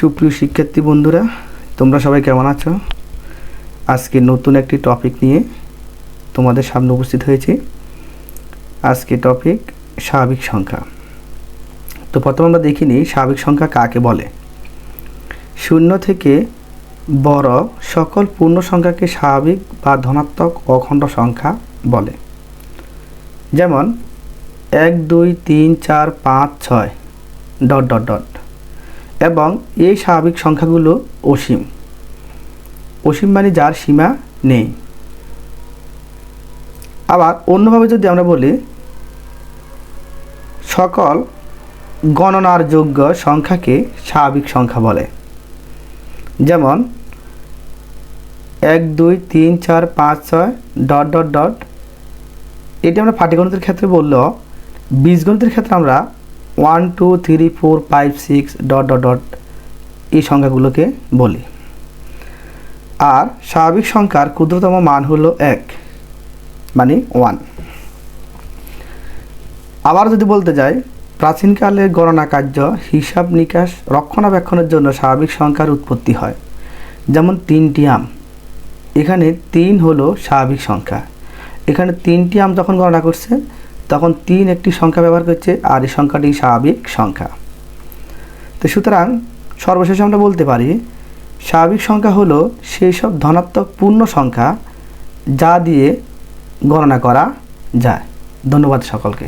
সুপ্রিয় শিক্ষার্থী বন্ধুরা, তোমরা সবাই কেমন আছো? আজকে নতুন একটি টপিক নিয়ে তোমাদের সামনে উপস্থিত হয়েছি। আজকে টপিক স্বাভাবিক সংখ্যা। তো প্রথমে আমরা দেখি নিই স্বাভাবিক সংখ্যা কাকে বলে। শূন্য থেকে বড় সকল পূর্ণ সংখ্যাকে স্বাভাবিক বা ধনাত্মক অখণ্ড সংখ্যা বলে। যেমন এক, দুই, তিন, চার, পাঁচ, ছয়, ডট ডট ডট। এবং এই স্বাভাবিক সংখ্যাগুলো অসীম। অসীম মানে যার সীমা নেই। আবার অন্যভাবে যদি আমরা বলি, সকল গণনার যোগ্য সংখ্যাকে স্বাভাবিক সংখ্যা বলে। যেমন, এক, দুই, তিন, চার, পাঁচ, ছয়, ডট ডট ডট। এটি আমরা পাটিগণিতের ক্ষেত্রে বললেও বীজগণিতের ক্ষেত্রে আমরা one two three four five six dot dot dot এই সংখ্যাগুলোকে বলি। আর স্বাভাবিক সংখ্যার ক্ষুদ্রতম মান হলো এক মানে ওয়ান আবার যদি বলতে যাই প্রাচীনকালে গণনা কার্য হিসাব নিকাশ, রক্ষণাবেক্ষণের জন্য স্বাভাবিক সংখ্যার উৎপত্তি হয়, যেমন তিনটি আম। এখানে তিন হলো স্বাভাবিক সংখ্যা। এখানে তিনটি আম যখন গণনা করছে তখন তিন একটি সংখ্যা ব্যবহার করছে, আর এই সংখ্যাটি স্বাভাবিক সংখ্যা। তো সুতরাং সর্বশেষে আমরা বলতে পারি, স্বাভাবিক সংখ্যা হলো সেই সব ধনাত্মক পূর্ণ সংখ্যা যা দিয়ে গণনা করা যায়। ধন্যবাদ সকলকে।